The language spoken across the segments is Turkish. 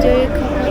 Videoyu kapat.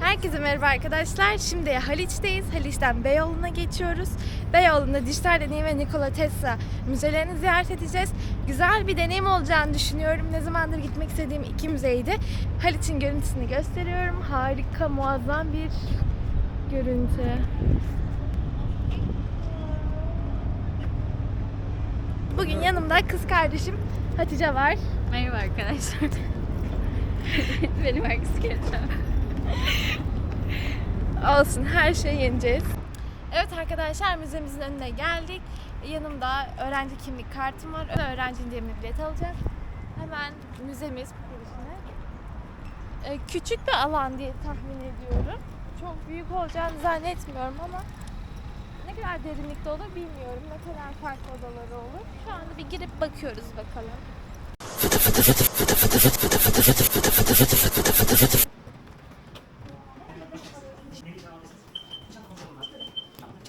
Herkese merhaba arkadaşlar. Şimdi Haliç'teyiz. Haliç'ten Beyoğlu'na geçiyoruz. Beyoğlu'nda dijital deneyim ve Nikola Tesla müzelerini ziyaret edeceğiz. Güzel bir deneyim olacağını düşünüyorum. Ne zamandır gitmek istediğim iki müzeydi. Haliç'in görüntüsünü gösteriyorum. Harika, muazzam bir görüntü. Bugün yanımda kız kardeşim Hatice var. Merhaba arkadaşlar. Benim geleceğim. Olsun her şeyi yeneceğiz. Evet arkadaşlar müzemizin önüne geldik. Yanımda öğrenci kimlik kartım var. Öğrenci indirimli bilet alacağım. Hemen müzemiz girişine. Ee, küçük bir alan diye tahmin ediyorum. Çok büyük olacağını zannetmiyorum ama ne kadar derinlikte olur bilmiyorum. Ne kadar farklı odaları olur. Şu anda bir girip bakıyoruz bakalım.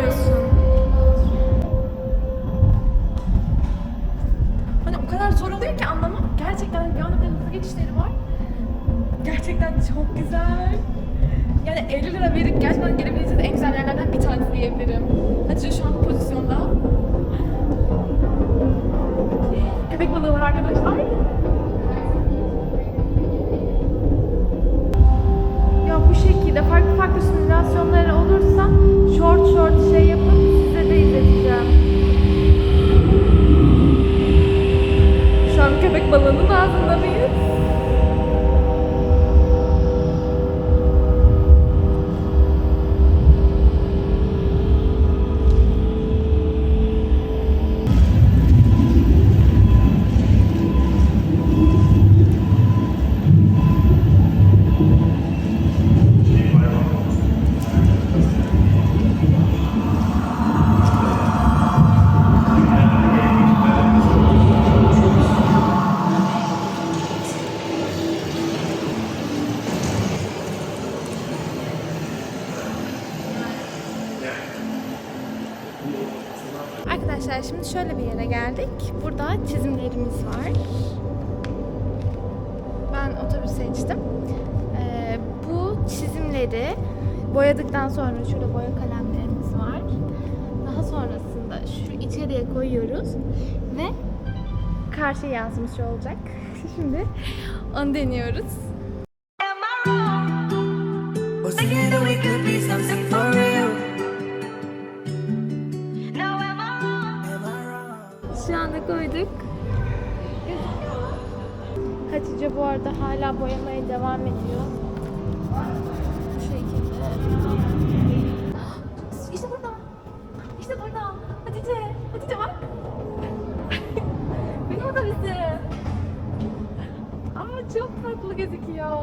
Anlamıyorsun. Hani o kadar zor oluyor ki anlamak. Gerçekten bir anda hızlı geçişleri var. Gerçekten çok güzel. Yani 50 lira verip gerçekten gelebileceğiniz en güzel yerlerden bir tanesi diyebilirim. Hatice şu an bu pozisyonda. Köpek balığı var arkadaşlar. Geldik. Burada çizimlerimiz var. Ben otobüs seçtim. Ee, bu çizimleri boyadıktan sonra şurada boya kalemlerimiz var. Daha sonrasında şu içeriye koyuyoruz ve karşıya yansımış olacak. Şimdi onu deniyoruz. Koyduk. Hatice bu arada hala boyamaya devam ediyor. İşte burada. İşte burada. Hatice. Hatice bak. Benim orada bizi. Aa çok tatlı gözüküyor.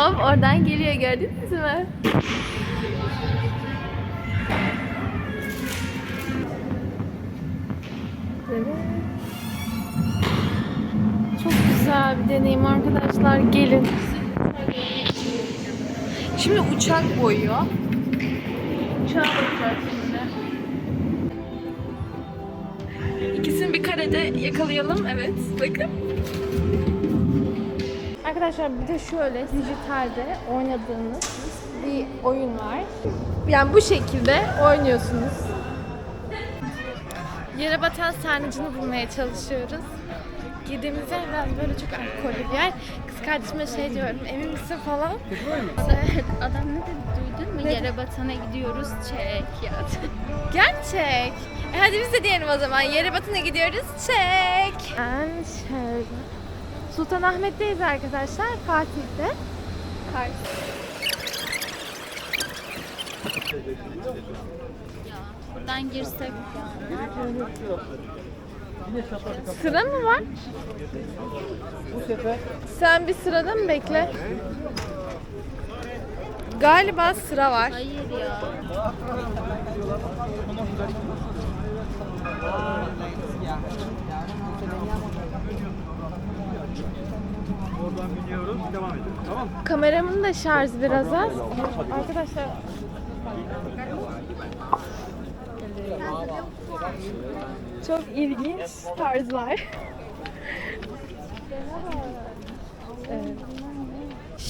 Hop oradan geliyor gördünüz mü? Evet. Çok güzel bir deneyim arkadaşlar. Gelin. Şimdi uçak boyuyor. Uçağa bakacağız şimdi. İkisini bir karede yakalayalım. Evet. Bakın. Arkadaşlar bir de şöyle dijitalde oynadığınız bir oyun var. Yani bu şekilde oynuyorsunuz. Yere batan sarnıcını bulmaya çalışıyoruz. Girdiğimiz yer biraz böyle çok alkollü bir yer. Kız kardeşime şey diyorum, emin misin falan. Evet, adam ne dedi duydun mu? Ne? Yere batana gidiyoruz çek yat. Gerçek. E hadi biz de diyelim o zaman. Yere batına gidiyoruz. Çek. Ben şöyle. Sultanahmet'teyiz arkadaşlar. Fatih'te. Kars. ya buradan girsek ya. Sıra mı var? Sen bir sırada mı bekle? Galiba sıra var. Hayır ya. Oradan biniyoruz, devam ediyoruz. Tamam mı? Kameramın da şarjı biraz az. Arkadaşlar çok ilginç tarzlar. Evet.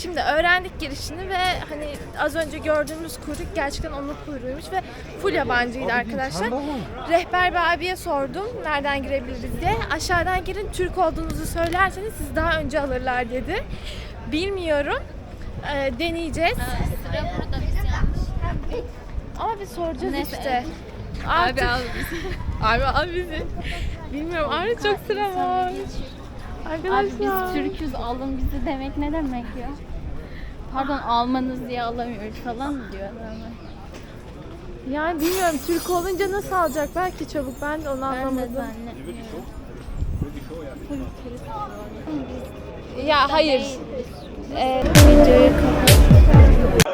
Şimdi öğrendik girişini ve hani az önce gördüğümüz kuyruk gerçekten onun kuyruğuymuş ve full yabancıydı arkadaşlar. Rehber bir abiye sordum nereden girebiliriz diye. Aşağıdan girin Türk olduğunuzu söylerseniz siz daha önce alırlar dedi. Bilmiyorum. Ee, deneyeceğiz. Sıra burada biz yanlış. Ama bir soracağız Neyse. işte. Abi Artık- al bizi. Abi al bizi. Bilmiyorum abi çok sıra var. Abi Arkadaşlar. biz Türk'üz alın bizi demek ne demek ya? Pardon almanız diye alamıyoruz falan mı diyor adamlar? Yani bilmiyorum Türk olunca nasıl alacaklar ki çabuk ben de onu Ben de anlamadım. zannetmiyorum. Ya hayır. Ee, videoyu kapat.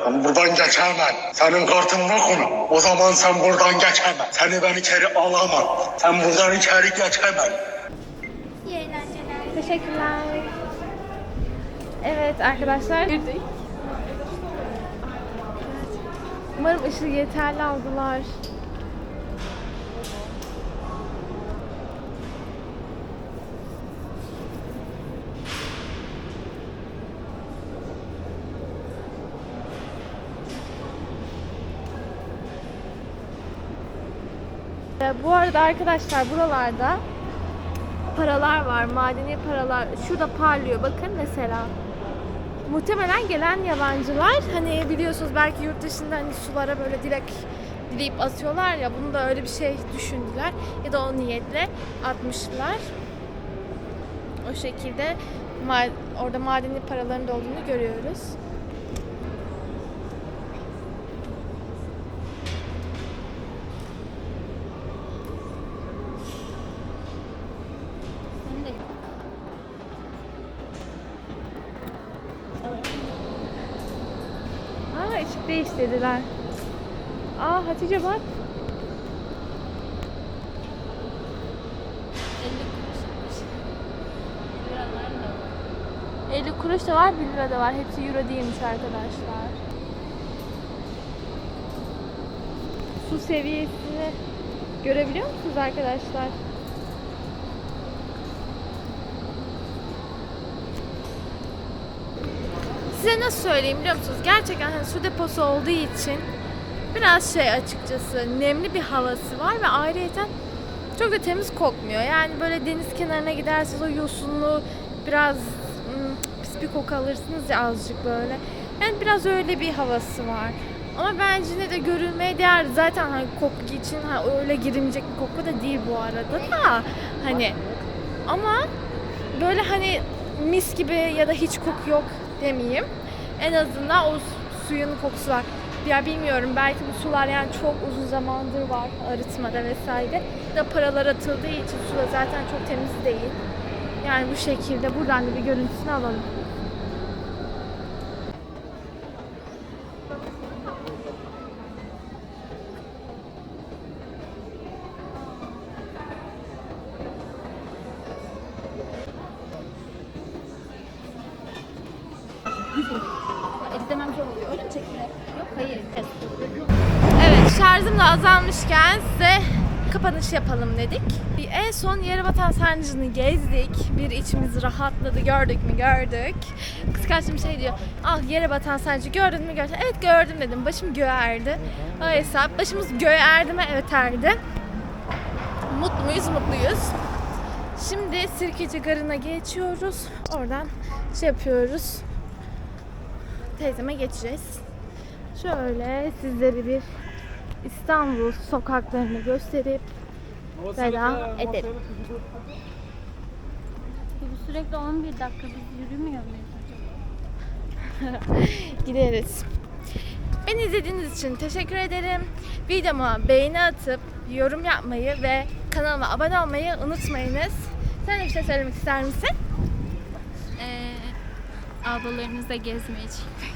Ben buradan geçemem. Senin kartın ne konu? O zaman sen buradan geçemem. Seni ben içeri alamam. Sen buradan içeri geçemem. Teşekkürler. Evet arkadaşlar. Girdik. Umarım ışığı yeterli aldılar. Ee, Bu arada arkadaşlar buralarda paralar var, madeni paralar. Şurada parlıyor bakın mesela. Muhtemelen gelen yabancılar hani biliyorsunuz belki yurt dışında hani sulara böyle direkt dileyip atıyorlar ya bunu da öyle bir şey düşündüler ya da o niyetle atmışlar. O şekilde orada madeni paraların da olduğunu görüyoruz. Sen de Aa ışık değiştirdiler. Aa Hatice bak. 50 kuruş. Liralar da var. 50 kuruş da var, 1 lira da var. Hepsi euro değilmiş arkadaşlar. Su seviyesini görebiliyor musunuz arkadaşlar? Size nasıl söyleyeyim biliyor musunuz? Gerçekten hani su deposu olduğu için biraz şey açıkçası nemli bir havası var ve ayrıyeten çok da temiz kokmuyor. Yani böyle deniz kenarına giderseniz o yosunlu biraz hmm, pis bir koku alırsınız ya azıcık böyle. Yani biraz öyle bir havası var. Ama bence yine de görülmeye değer. Zaten hani koku için ha, öyle girilmeyecek bir koku da değil bu arada da. Hani ama böyle hani mis gibi ya da hiç koku yok demeyeyim. En azından o su- suyun kokusu var. Ya bilmiyorum belki bu sular yani çok uzun zamandır var arıtmada vesaire. Da paralar atıldığı için su da zaten çok temiz değil. Yani bu şekilde buradan da bir görüntüsünü alalım. Şarjım da azalmışken size kapanış yapalım dedik. En son Yerebatan Sarnıcı'nı gezdik. Bir içimiz rahatladı. Gördük mü? Gördük. Kardeşim şey diyor. Ah Yerebatan Sarnıcı gördün mü? Gördün. Evet gördüm dedim. Başım göğe erdi. O hesap. Başımız göğe erdi mi? Evet erdi. Mutlu muyuz? Mutluyuz. Şimdi Sirkeci Garı'na geçiyoruz. Oradan şey yapıyoruz. Teyzeme geçeceğiz. Şöyle sizleri bir İstanbul sokaklarını gösterip veda edelim. Bu sürekli 11 dakika biz yürümüyor muyuz acaba? Gideriz. Beni izlediğiniz için teşekkür ederim. Videoma beğeni atıp yorum yapmayı ve kanalıma abone olmayı unutmayınız. Sen de bir şey söylemek ister misin? Ee, ablalarınızla gezmeye çıkmayın.